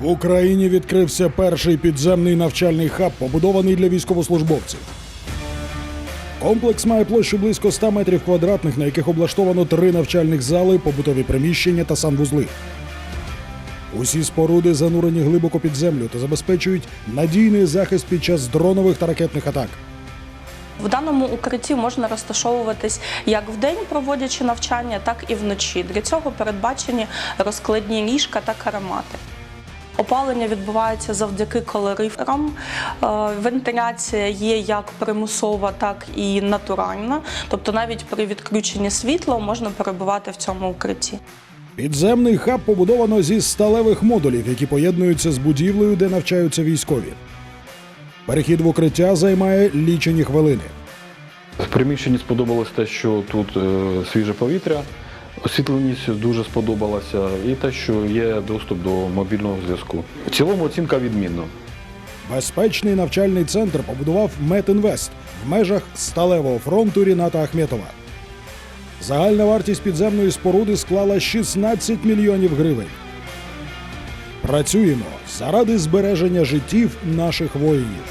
В Україні відкрився перший підземний навчальний хаб, побудований для військовослужбовців. Комплекс має площу близько 100 метрів квадратних, на яких облаштовано три навчальних зали, побутові приміщення та санвузли. Усі споруди занурені глибоко під землю та забезпечують надійний захист під час дронових та ракетних атак. В даному укритті можна розташовуватись як вдень, проводячи навчання, так і вночі. Для цього передбачені розкладні ліжка та каремати. Опалення відбувається завдяки колориферам. Е, Вентиляція є як примусова, так і натуральна. Тобто навіть при відключенні світла можна перебувати в цьому укритті. Підземний хаб побудовано зі сталевих модулів, які поєднуються з будівлею, де навчаються військові. Перехід в укриття займає лічені хвилини. В приміщенні сподобалось те, що тут е, свіже повітря, освітленість дуже сподобалася, і те, що є доступ до мобільного зв'язку. В цілому оцінка відмінна. Безпечний навчальний центр побудував Метінвест в межах сталевого фронту Ріната Ахметова. Загальна вартість підземної споруди склала 16 мільйонів гривень. Працюємо заради збереження життів наших воїнів.